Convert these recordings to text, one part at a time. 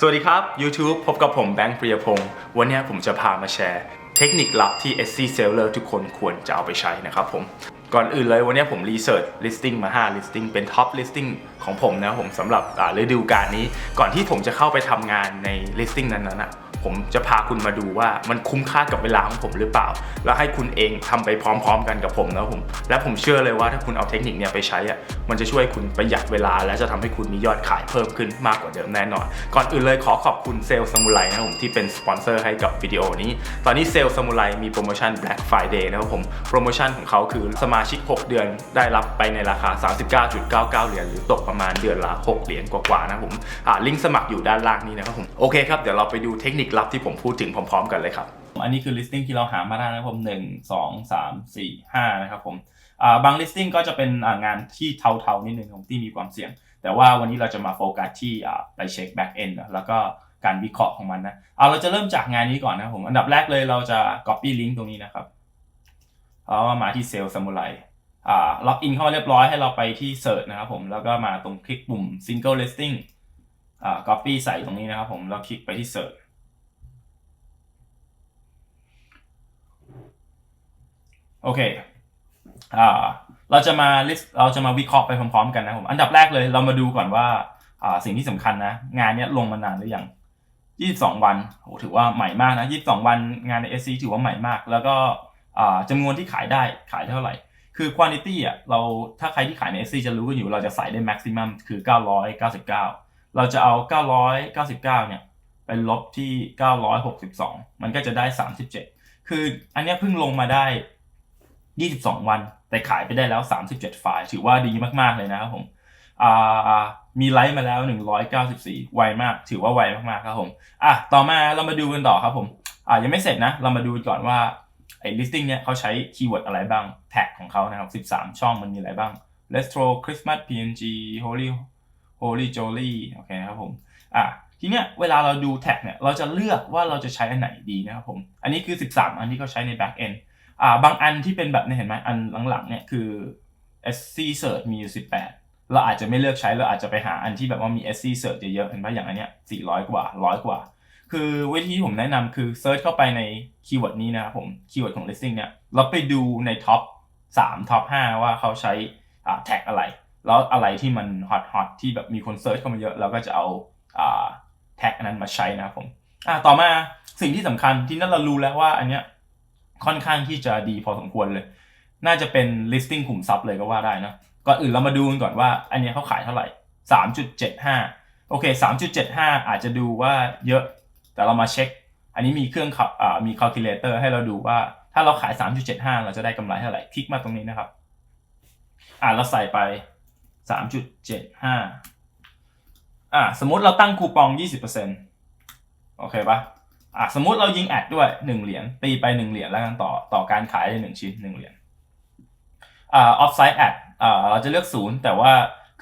สวัสดีครับ YouTube พบกับผมแบงค์ปริยพงศ์วันนี้ผมจะพามาแชร์ เทคนิคลับที่ SC Seller ทุกคนควรจะเอาไปใช้นะครับผม ก่อนอื่นเลยวันนี้ผมรีเสิร์ช listing มา 5 listing เป็น top listing ของผมนะผมสำหรับฤดูกาลนี้ ก่อนที่ผมจะเข้าไปทำงานใน listing นั้นๆนะ ผมจะพาคุณมาดูว่ามันคุ้มค่ากับเวลาของผมหรือเปล่า แล้วให้คุณเองทำไปพร้อม ๆ กันกับผมนะผม และผมเชื่อเลยว่าถ้าคุณเอาเทคนิคเนี้ยไปใช้อะมันจะช่วยคุณประหยัดเวลา และจะทำให้คุณมียอดขายเพิ่มขึ้นมากกว่าเดิมแน่นอน ก่อนอื่นเลยขอขอบคุณเซลล์สมุไรนะผมที่เป็นสปอนเซอร์ให้กับวิดีโอนี้ ตอนนี้เซลล์สมุไรมีโปรโมชั่น Black Friday นะครับผมโปรโมชั่นของเขาคือสมาชิก 6 เดือนได้รับไปในราคา 39.99 เหรียญหรือตกประมาณเดือนละ 6 เหรียญกว่าๆนะผมอ่าลิงก์สมัครอยู่ด้านล่างนี้นะครับผมโอเคครับเดี๋ยวเราไปดูเทคนิคลับที่ผมพูดถึงพร้อมๆ กันเลยครับ อันนี้คือ listing ที่เราหามาได้นะครับผม1 2 3 4 5นะครับผมบาง listing ก็จะเป็นงานที่เทาๆนิดนึงของที่มีความเสี่ยง แต่ว่าวันนี้เราจะมาโฟกัสที่ไปเช็ค back end แล้วก็การวิเคราะห์ของมันนะเอาเราจะเริ่มจากงานนี้ก่อนนะครับผมอันดับแรกเลยเราจะ copy link ตรงนี้นะครับเอามาที่ Sales Samurai อ่าล็อกอินเข้ามาเรียบร้อยให้เราไปที่ Search นะครับผมแล้วก็มาตรงคลิกปุ่ม Single Listing อ่า copy ใส่ตรงนี้นะครับผมแล้วคลิกไปที่ Search โอเคอ่าเราจะมา list เราจะมาวิเคราะห์ไปพร้อมๆกันนะผมอันดับแรกเลยเรามาดูก่อนว่าอ่าสิ่งที่สำคัญนะ งานเนี้ยลงมานานหรือยัง 22 วันโหถือว่าใหม่มากนะ 22 วันงานใน SC ถือว่าใหม่มาก แล้วก็อ่าจำนวนที่ขายได้ขายเท่าไหร่ คือ quantity อะเราถ้าใครที่ขายใน SC จะรู้กันอยู่เราจะใส่ได้ maximum คือ 999 เราจะเอา 999 เนี่ยไปลบที่ 962 มันก็จะได้ 37 คืออันนี้เพิ่งลงมาได้ 22 วัน แต่ขายไปได้แล้ว 37 ไฟล์ ถือว่าดีมาก ๆ เลยนะครับผมมีไลค์มาแล้ว 194 ไวมาก ถือว่าไวมากๆครับผมอะต่อมาเรามาดูกันต่อครับผมอ่ายังไม่เสร็จนะ เรามาดูก่อนว่าไอ้ listing เนี่ยเขาใช้คีย์เวิร์ดอะไรบ้าง แท็กของเขานะครับ 13 ช่องมันมีอะไรบ้าง Retro Christmas PNG Holy Holy Jolly โอเคนะครับผมอะทีเนี้ยเวลาเราดูแท็กเนี่ย เราจะเลือกว่าเราจะใช้อันไหนดีนะครับผม อันนี้คือ 13 อันที่เขาใช้ใน back end อ่าบางอันที่เป็นแบบนี้เห็นไหมอันหลังๆเนี่ยคือ SC Search มีอยู่18 เราอาจจะไม่เลือกใช้เราอาจจะไปหาอันที่แบบว่ามี SC Search เยอะๆเห็นไหมอย่างอันเนี้ย400 กว่า100กว่า คือวิธีที่ผมแนะนำคือเซิร์ชเข้าไปในคีย์เวิร์ดนี้นะครับผมคีย์เวิร์ดของ listing เนี่ยเราไปดูในท็อป3ท็อป5ว่าเขาใช้อ่าแท็กอะไร แล้วอะไรที่มันฮอตฮอตที่แบบมีคนเซิร์ชเข้ามาเยอะเราก็จะเอาอ่าแท็กนั้นมาใช้นะครับผมอ่าต่อมาสิ่งที่สำคัญที่นั่นเรารู้แล้วว่าอันเนี้ย ค่อนข้างที่จะดีพอสมควรเลย น่าจะเป็น listing ขุมทรัพย์เลยก็ว่าได้นะก่อนอื่นเรามาดูกันก่อนว่า อันนี้เขาขายเท่าไหร่ 3.75 โอเค 3.75 อาจจะดูว่าเยอะ แต่เรามาเช็ค อันนี้มีเครื่องขับอ่ามี calculator ให้เราดูว่า ถ้าเราขาย 3.75 เราจะได้กำไรเท่าไหร่ คลิกมาตรงนี้นะครับ อ่าเราใส่ไป 3.75 อ่า สมมติเราตั้งคูปอง 20%โอเคปะ อะสมมติเรายิงแอดด้วย1เหรียญตีไป1เหรียญแล้วกันต่อต่อการขายได้1ชิ้น1เหรียญอ่าออฟไซด์แอดอ่าเราจะเลือกศูนย์แต่ว่า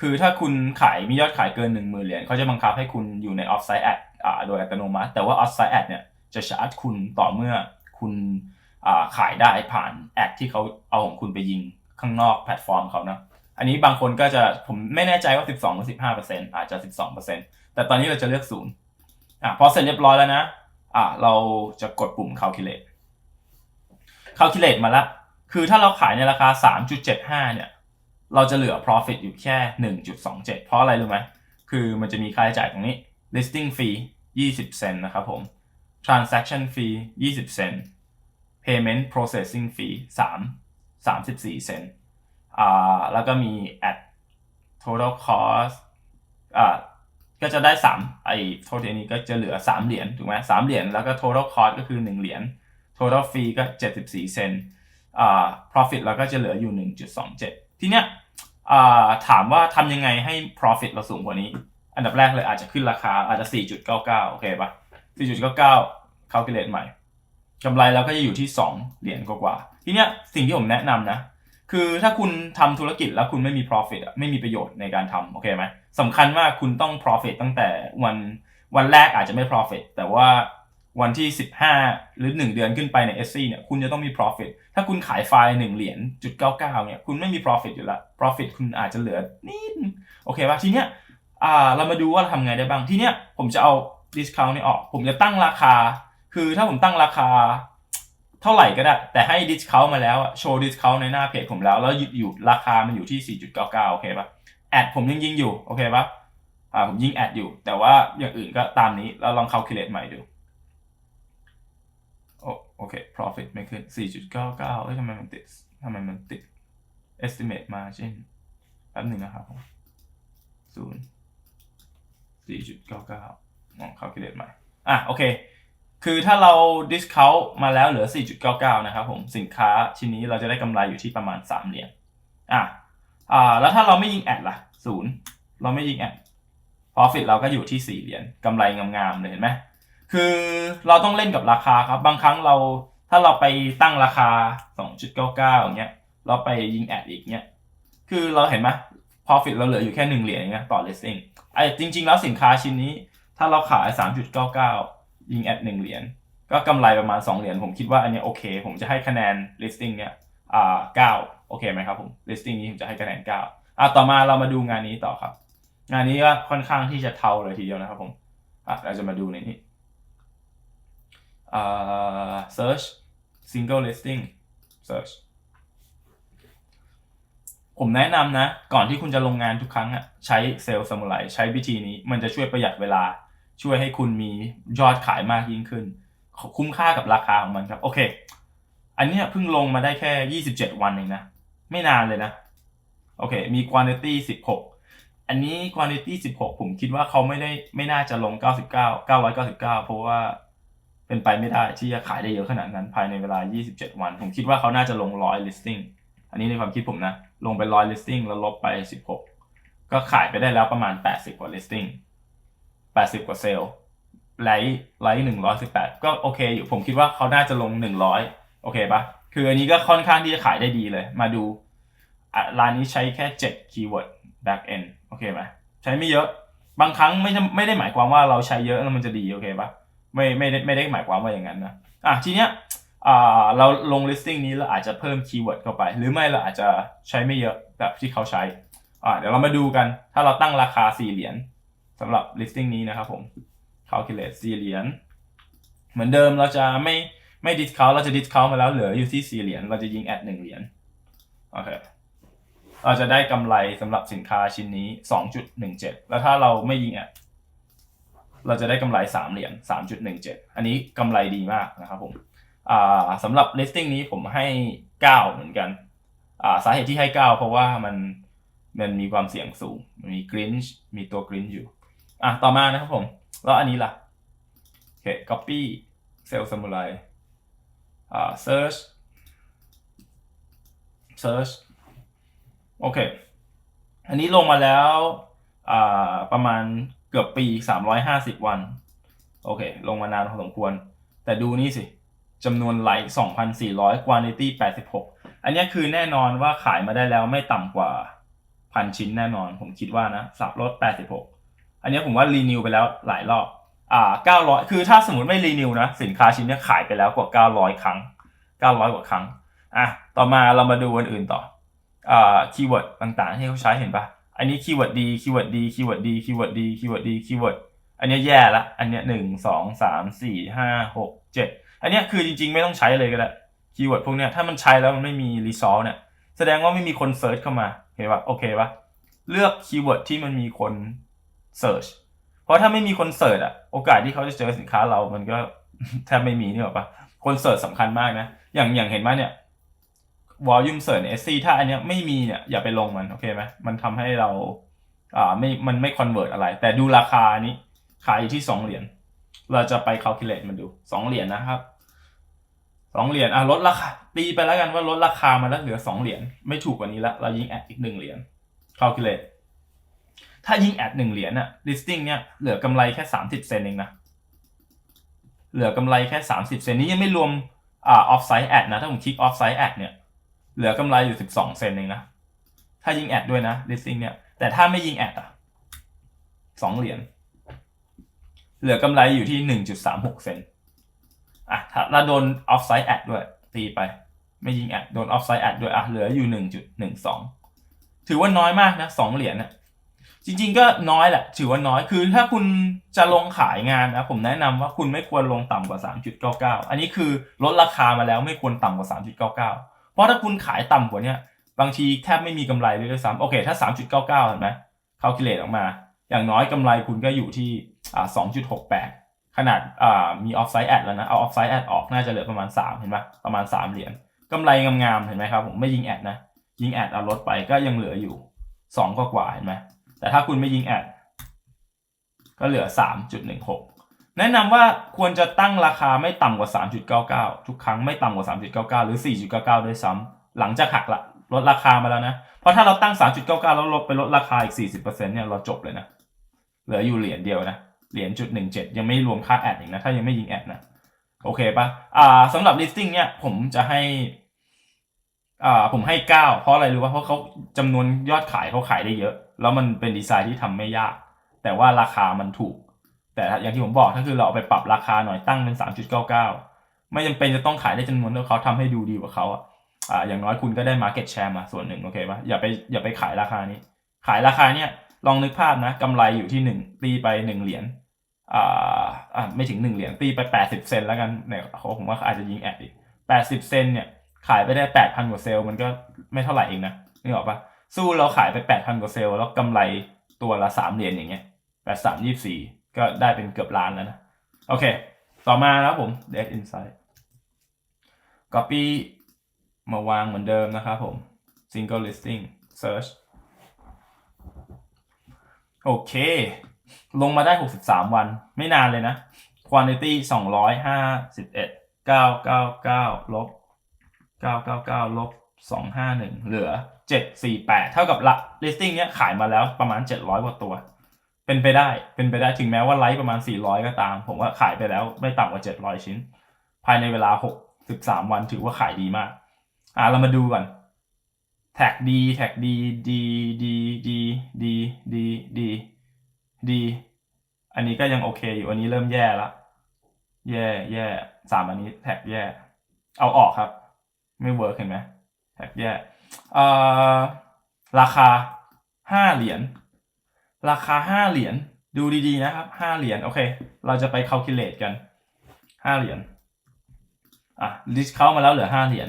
คือถ้าคุณขายมียอดขายเกิน1 0,000เหรียญเขาจะบังคับให้คุณอยู่ในออฟไซด์แอดอ่าโดยอัตโนมัติ แต่ว่าออฟไซด์แอดเนี่ยจะชาร์จคุณต่อเมื่อคุณอ่าขายได้ผ่านแอดที่เขาเอาของคุณไปยิงข้างนอกแพลตฟอร์มเขานะอันนี้บางคนก็จะผมไม่แน่ใจว่า 12หรือ15%อาจจะ 12%แต่ตอนนี้เราจะเลือกศูนย์อะพอเสร็จเรียบร้อยแล้วนะ อะเราจะกดปุ่ม calculate calculate มาละ คือถ้าเราขายในราคา 3.75 เนี่ย เราจะเหลือ profit อยู่แค่ 1.27 เพราะอะไรรู้ไหม คือมันจะมีค่าใช้จ่ายตรงนี้ listing fee 20 เซนนะครับผม transaction fee 20 เซน payment processing fee 3 34 เซนอ่าแล้วก็มี add total cost อ่า ก็จะได้3ไอ้โทษทีนี้ก็จะเหลือ3เหรียญถูกไหมสามเหรียญแล้วก็ total cost ก็คือ1เหรียญ total fee ก็74เซนต์อ่า profit เราก็จะเหลืออยู่1.27ทีเนี้ยอ่าถามว่าทำยังไงให้ profit เราสูงกว่านี้ อันดับแรกเลยอาจจะขึ้นราคาอาจจะ4.99โอเคปะ4.99 calculate ใหม่กำไรเราก็จะอยู่ที่2เหรียญกว่าทีเนี้ยสิ่งที่ผมแนะนำนะ คือถ้าคุณทำธุรกิจแล้วคุณไม่มี profit อะไม่มีประโยชน์ในการทำโอเคไหมสำคัญมากคุณต้อง profit ตั้งแต่วันวันแรกอาจจะไม่ profit แต่ว่าวันที่ 15 หรือ 1 เดือนขึ้นไปใน SC เนี่ยคุณจะต้องมี profit ถ้าคุณขายไฟล์1เหรียญจุด99เนี่ยคุณไม่มี profit อยู่ล้ว profit คุณอาจจะเหลือนิดโอเคป่ะทีเนี้ยอ่าเรามาดูว่าเราทำไงได้บ้างทีเนี้ยผมจะเอา discount นี่ออก ผมจะตั้งราคา คือถ้าผมตั้งราคา เท่าไหร่ก็ได้ แต่ให้ discount มาแล้วโชว์ discount ในหน้าเพจผมแล้ว แล้วอยู่ราคามันอยู่ที่ 4.99 โอเคปะแอดผมยังยิงอยู่ โอเคปะอ่าผมยิงแอดอยู่ แต่ว่าอย่างอื่นก็ตามนี้ แล้วลอง calculate ใหม่ดูโอโอเค profit ไม่ขึ้น 4.99 เอ้ยทำไมมันติดทำไมมันติด estimate margin แป๊บหนึ่งนะครับผมศูนย์สี่จุดเก้าเก้าลอง calculate ใหม่ อะ โอเค คือถ้าเรา discount มาแล้วเหลือ 4.99 นะครับผมสินค้าชิ้นนี้เราจะได้กำไรอยู่ที่ประมาณ 3 เหรียญอะอ่าแล้วถ้าเราไม่ยิงแอดล่ะศูนย์เราไม่ยิงแอด profit เราก็อยู่ที่ 4 เหรียญกำไรงามๆเลยเห็นไหมคือเราต้องเล่นกับราคาครับ บางครั้งเราถ้าเราไปตั้งราคา 2.99อย่างเงี้ยเราไปยิงแอดอีกเงี้ยคือเราเห็นไหม profit เราเหลืออยู่แค่ 1 เหรียญเงี้ยต่อ listing ไอ้จริง ๆ แล้วสินค้าชิ้นนี้ ถ้าเราขาย 3.99 ยิงแอด1เหรียญก็กำไรประมาณ 2 เหรียญผมคิดว่าอันนี้โอเค ผมจะให้คะแนน listing เนี้ยอ่า9โอเคไหมครับผม listing นี้ผมจะให้คะแนน9อะต่อมาเรามาดูงานนี้ต่อครับ งานนี้ก็ค่อนข้างที่จะเทาเลยทีเดียวนะครับผมอะเราจะมาดูในนี้อ่า search single listing search ผมแนะนำนะ ก่อนที่คุณจะลงงานทุกครั้งอะใช้เซลล์สมุไรใช้วิธีนี้มันจะช่วยประหยัดเวลา ช่วยให้คุณมียอดขายมากยิ่งขึ้น คุ้มค่ากับราคาของมันครับ โอเค อันนี้เพิ่งลงมาได้แค่ 27 วันเองนะ ไม่นานเลยนะ โอเค มี quantity 16 อันนี้ quantity 16 ผมคิดว่าเขาไม่ได้ไม่น่าจะลง 99 999 เพราะว่าเป็นไปไม่ได้ที่จะขายได้เยอะขนาดนั้นภายในเวลา 27 วัน ผมคิดว่าเขาน่าจะลง100 listing อันนี้ในความคิดผมนะ ลงไป100 listing แล้วลบไป 16 ก็ขายไปได้แล้วประมาณ 80 กว่า listing 80 กว่าเซลล์ไลท์ไลท์118ก็โอเคอยู่ผมคิดว่าเขาน่าจะลง100โอเคปะคืออันนี้ก็ค่อนข้างที่จะขายได้ดีเลย มาดูร้านนี้ใช้แค่7 keyword back end โอเคไหมใช้ไม่เยอะบางครั้งไม่ไม่ได้หมายความว่าเราใช้เยอะแล้วมันจะดีโอเคปะไม่ไม่ได้ไม่ได้หมายความว่าอย่างนั้นนะอะทีเนี้ยเราลง listing นี้เราอาจจะเพิ่มคีย์เวิร์ดเข้าไป หรือไม่เราอาจจะใช้ไม่เยอะแบบที่เขาใช้อ่าเดี๋ยวเรามาดูกันถ้าเราตั้งราคา4เหรียญ สำหรับ listing นี้นะครับผม calculate 4เหรียญเหมือนเดิมเราจะไม่ไม่ discount เราจะ discount มาแล้วเหลืออยู่ที่4เหรียญเราจะยิง add 1เหรียญโอเคเราจะได้กำไรสำหรับสินค้าชิ้นนี้ 2.17 แล้วถ้าเราไม่ยิง add เราจะได้กำไร 3 เหรียญ 3.17 อันนี้กำไรดีมากนะครับผมสำหรับ listing นี้ผมให้ 9 เหมือนกันาสาเหตุที่ให้ 9 เพราะว่ามันมันมีความเสี่ยงสูง มันมี grinch มีตัว grinch อยู่ อะต่อมานะครับผม แล้วอันนี้ล่ะโอเค copy sell samurai อ่า search search โอเค อันนี้ลงมาแล้วอ่าประมาณเกือบปี 350 วัน โอเค ลงมานานพอสมควร แต่ดูนี่สิจำนวนไลค์2,400 quantity 86 อันนี้คือแน่นอนว่าขายมาได้แล้วไม่ต่ำกว่าพันชิ้นแน่นอน ผมคิดว่านะสับลด86 อันนี้ผมว่ารีนิวไปแล้วหลายรอบอ่า900 คือถ้าสมมติไม่รีนิวนะสินค้าชิ้นนี้ขายไปแล้วกว่า 900 ครั้ง 900 กว่าครั้งอะต่อมาเรามาดูอันอื่นต่ออ่าคีย์เวิร์ดต่างๆที่เขาใช้เห็นปะอันนี้คีย์เวิร์ดดีคีย์เวิร์ดดีคีย์เวิร์ดดีคีย์เวิร์ดดีคีย์เวิร์ดดีคีย์เวิร์ดอันนี้แย่ละอันนี้หนึ่งสองสามสี่ห้าหกเจ็ดอันนี้คือจริงๆไม่ต้องใช้เลยก็ได้คีย์เวิร์ดพวกเนี้ยถ้ามันใช้แล้วมันไม่มีรีซอสเนี่ยแสดงว่าไม่มีคนเซิร์ชเข้ามาเห็นปะโอเคปะเลือกคีย์เวิร์ดที่มันมีคน เซิร์ชเพราะถ้าไม่มีคนเสิร์ชอะโอกาสที่เขาจะเจอสินค้าเรามันก็แทบไม่มีนี่หรอปะคนเสิร์ชสำคัญมากนะ อย่างอย่างเห็นไหมเนี่ยวอลลุ่มเสิร์ชใน SC ถ้าอันเนี้ยไม่มีเนี่ยอย่าไปลงมันโอเคไหมมันทำให้เราอ่าไม่มันไม่คอนเวิร์ตอะไร แต่ดูราคานี้ขายอยู่ที่สองเหรียญเราจะไป calculate มันดูสองเหรียญนะครับสองเหรียญอะลดราคาตีไปแล้วกันว่าลดราคามาแล้วเหลือสองเหรียญไม่ถูกกว่านี้ละเรายิงแอดอีกหนึ่งเหรียญ calculate ถ้ายิงแอดหนึ่งเหรียญอะ listing เนี่ยเหลือกำไรแค่สามสิบเซนเองนะ เหลือกำไรแค่สามสิบเซนนี้ยังไม่รวมอ่า off site ad นะ ถ้าผมคลิก off site ad เนี่ย เหลือกำไรอยู่สิบสองเซนเองนะ ถ้ายิงแอดด้วยนะ listing เนี่ย แต่ถ้าไม่ยิงแอดอะสองเหรียญ เหลือกำไรอยู่ที่หนึ่งจุดสามหกเซนอะถ้าเราโดน off site ad ด้วย ตีไป ไม่ยิงแอด โดน off site ad ด้วย อะ เหลืออยู่หนึ่งจุดหนึ่งสองถือว่าน้อยมากนะสองเหรียญนะ จริงๆก็น้อยแหละ ถือว่าน้อยคือถ้าคุณจะลงขายงานนะผมแนะนำว่าคุณไม่ควรลงต่ำกว่า 3.99 อันนี้คือลดราคามาแล้วไม่ควรต่ำกว่า 3.99 เพราะถ้าคุณขายต่ำกว่าเนี้ยบางทีแทบไม่มีกำไรเลยด้วยซ้ำโอเค ถ้า 3.99 เห็นไหมค a l คิเลตออกมา อย่างน้อยกำไรคุณก็อยู่ที่อ่า2.68 ขนาดอ่ามีออฟไซด์แอดแล้วนะเอาออฟไซด์แอดออกน่าจะเหลือประมาณ 3 เห็นไหมประมาณ 3 เหรียญกำไรงามๆเห็นไหมครับผมไม่ยิงแอดนะยิงแอดเอาลดไปก็ยังเหลืออยู่2กว่าๆเห็นไหม แต่ถ้าคุณไม่ยิงแอดก็เหลือ 3.16 แนะนำว่าควรจะตั้งราคาไม่ต่ำกว่า 3.99 ทุกครั้งไม่ต่ำกว่า 3.99 หรือ 4.99 ด้วยซ้ำหลังจากหักละลดราคามาแล้วนะ เพราะถ้าเราตั้ง 3.99 แล้วลดไปลดราคาอีก 40%เนี่ยเราจบเลยนะ เหลืออยู่เหรียญเดียวนะ เหรียญจุด17ยังไม่รวมค่าแอดอีกนะ ถ้ายังไม่ยิงแอดนะ โอเคปะอ่าสำหรับ listing เนี่ยผมจะให้อ่าผมให้ 9 เพราะอะไรรู้ป่ะเพราะเขาจำนวนยอดขายเขาขายได้เยอะ แล้วมันเป็นดีไซน์ที่ทำไม่ยาก แต่ว่าราคามันถูก แต่อย่างที่ผมบอกถ้าคือเราเอาไปปรับราคาหน่อยตั้งเป็น 3.99 ไม่จำเป็นจะต้องขายได้จำนวนที่เขาทำให้ดูดีกว่าเขาอะอย่างน้อยคุณก็ได้ market share มาส่วนหนึ่งโอเคปะอย่าไปอย่าไปขายราคานี้ ขายราคาเนี่ยลองนึกภาพนะกำไรอยู่ที่ 1 ตีไป 1 เหรียญอ่าอ่าไม่ถึง 1 เหรียญตีไป 80 เซนแล้วกันเนี่ยเขาผมว่าอาจจะยิงแอดอีก80 เซนเนี่ยขายไปได้ 8,000 กว่าเซลล์มันก็ไม่เท่าไหร่เองนะนึกออกปะ สู้เราขายไป8,000กว่าเซลล์แล้วกำไรตัวละ3เหรียญอย่างเงี้ย83 24ก็ได้เป็นเกือบล้านแล้วนะ โอเค ต่อมาแล้วผม Dead Insight Copy มาวางเหมือนเดิมนะครับผม Single Listing Search โอเค ลงมาได้ 63 วัน ไม่นานเลยนะ Quantity 251 999 ลบ 999 ลบ 251 เหลือ 748 เท่ากับละ listing เนี้ยขายมาแล้วประมาณ 700 กว่าตัว เป็นไปได้ เป็นไปได้ถึงแม้ว่าไลฟ์ประมาณ 400 ก็ตาม ผมว่าขายไปแล้วไม่ต่ำกว่า 700 ชิ้น ภายในเวลา 63 วันถือว่าขายดีมาก อ่าเรามาดูก่อน แท็กดีแท็กดีดีดีดีดีดีดีดีอันนี้ก็ยังโอเคอยู่อันนี้เริ่มแย่ละแย่แย่สามอันนี้แท็กแย่ เอาออกครับ ไม่เวิร์กเห็นไหมแท็กแย่ ราคาห้าเหรียญราคาห้าเหรียญดูดีๆนะครับห้าเหรียญโอเค เราจะไป calculate กันห้าเหรียญอะ list เข้ามาแล้วเหลือห้าเหรียญ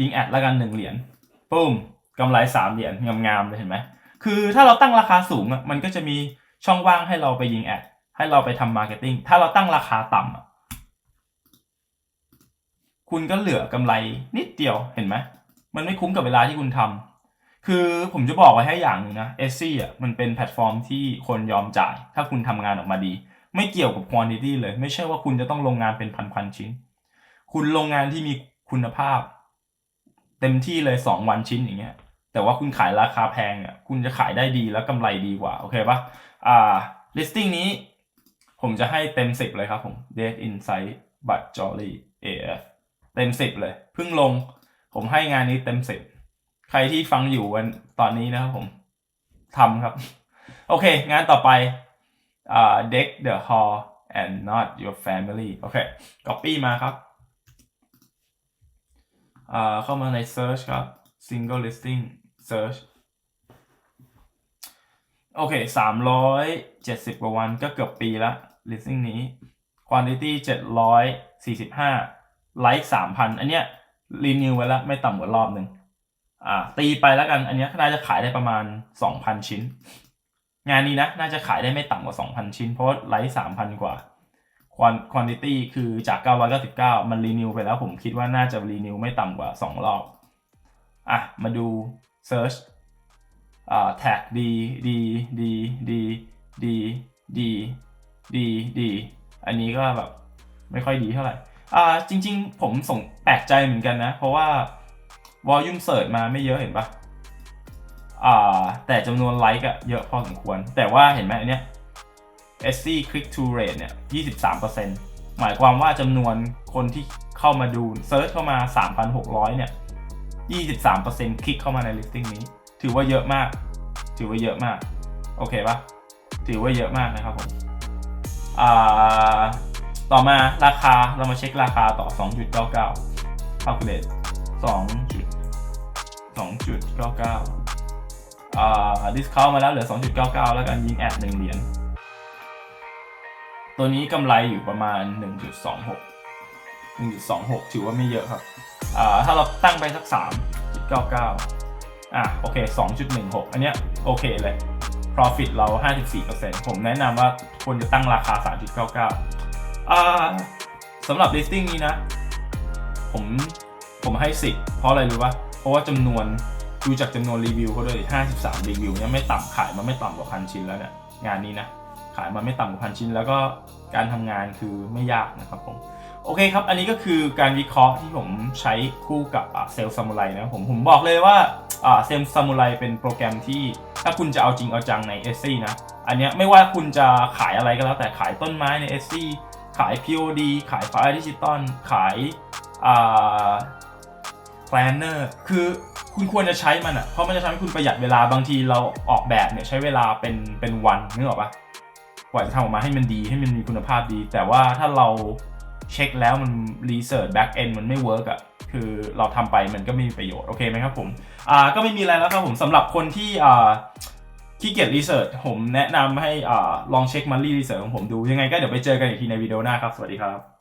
ยิงแอดละกันหนึ่งเหรียญปุ้มกำไรสามเหรียญงามๆเลยเห็นไหมคือถ้าเราตั้งราคาสูงอะมันก็จะมีช่องว่างให้เราไปยิงแอดให้เราไปทำมาร์เก็ตติ้งถ้าเราตั้งราคาต่ำอะคุณก็เหลือกำไรนิดเดียวเห็นไหม มันไม่คุ้มกับเวลาที่คุณทำคือผมจะบอกไว้ให้อย่างหนึงนะเอซี่อะมันเป็นแพลตฟอร์มที่คนยอมจ่าย ถ้าคุณทำงานออกมาดี ไม่เกี่ยวกับควอนติตี้เลย ไม่ใช่ว่าคุณจะต้องลงงานเป็นพันๆชิ้น คุณลงงานที่มีคุณภาพ เต็มที่เลย2วันชิ้นอย่างเงี้ย แต่ว่าคุณขายราคาแพงอะคุณจะขายได้ดีแล้วกำไรดีกว่าโอเคปะอ่า listing นี้ ผมจะให้เต็ม10เลยครับผม Dead Insight บัตร Jolly AF เต็ม10เลยเพิ่งลง ผมให้งานนี้เต็ม10ใครที่ฟังอยู่วันตอนนี้นะครับผมทำครับ โอเค งานต่อไปอ่า deck the hall and not your family โอเค copy มาครับอ่าเข้ามาใน search ครับ single listing search โอเค370กว่าวันก็เกือบปีละ listing นี้ quantity 745 like 3,000อันเนี้ย renew ไว้ล้วไม่ต่ำกว่ารอบหนึ่งอ่า ตีไปแล้วกัน อันนี้น่าจะขายได้ประมาณ 2,000 ชิ้น งานนี้นะ น่าจะขายได้ไม่ต่ำกว่า 2,000 ชิ้น เพราะไลท์3,000 กว่า quantity คือจาก 999 มัน renew ไปแล้วผมคิดว่าน่าจะ renew ไม่ต่ำกว่า 2 รอบ อะ มาดู search อ่า tag d d d d d d d d อันนี้ก็แบบไม่ค่อยดีเท่าไหร่ อ่าจริง ๆ ผมส่งแปลกใจเหมือนกันนะ เพราะว่า volume search มาไม่เยอะเห็นปะอ่าแต่จำนวนไลค์อะเยอะพอสมควร แต่ว่าเห็นไหมอันเนี้ย SC click to rate เนี่ย23%หมายความว่าจำนวนคนที่เข้ามาดูเซิร์ชเข้ามา 3,600 เนี่ย 23%คลิกเข้ามาใน listing นี้ ถือว่าเยอะมาก ถือว่าเยอะมาก โอเคปะถือว่าเยอะมากนะครับผมอ่า ต่อมาราคาเรามาเช็คราคาต่อ 2.99 calculate 2.2.99อ่าดิสคาวมาแล้วเหลือ 2.99 แล้วกันยิงแอด1เหรียญตัวนี้กำไรอยู่ประมาณ 1.26 1.26 ถือว่าไม่เยอะครับอ่าถ้าเราตั้งไปสัก 3.99 อะโอเค 2.16 อันเนี้ยโอเคเลย profit เรา 54%ผมแนะนำว่าควรจะตั้งราคา 3.99อ่า สำหรับ listing นี้นะ ผมผมให้10เพราะอะไรรู้ปะเพราะว่าจำนวนดูจากจำนวนรีวิวเขาด้วย 53 รีวิวเนี่ยไม่ต่ำขายมาไม่ต่ำกว่าพันชิ้นแล้วเนี่ยงานนี้นะ ขายมาไม่ต่ำกว่าพันชิ้น แล้วก็การทำงานคือไม่ยากนะครับผมโอเคครับ อันนี้ก็คือการวิเคราะห์ที่ผมใช้คู่กับเซลซามูไรนะผมผมบอกเลยว่าเซลซามูไรเป็นโปรแกรมที่ถ้าคุณจะเอาจริงเอาจังใน s อนะ อันเนี้ยไม่ว่าคุณจะขายอะไรก็แล้วแต่ขายต้นไม้ใน s อ ขาย POD ขายไฟล์ดิจิตอลขายอ่า planner คือคุณควรจะใช้มันอะ่ะเพราะมันจะทำให้คุณประหยัดเวลาบางทีเราออกแบบเนี่ยใช้เวลาเป็นเป็นวันนึกออกปะกว่าจะทำออกมาให้มันดีให้มันมีคุณภาพดี แต่ว่าถ้าเราเช็คแล้วมัน research back end มันไม่ work อะ่ะคือเราทำไปมันก็ไม่มีประโยชน์ โอเคไหมครับผมอ่าก็ไม่มีอะไรแล้วครับผมสำหรับคนที่อ่า ขี้เกียจรีเสิร์ชผมแนะนำให้อ่าลองเช็คมันลี่รีเสิร์ชของผมดูยังไงก็เดี๋ยวไปเจอกันอีกทีในวิดีโอหน้าครับ สวัสดีครับ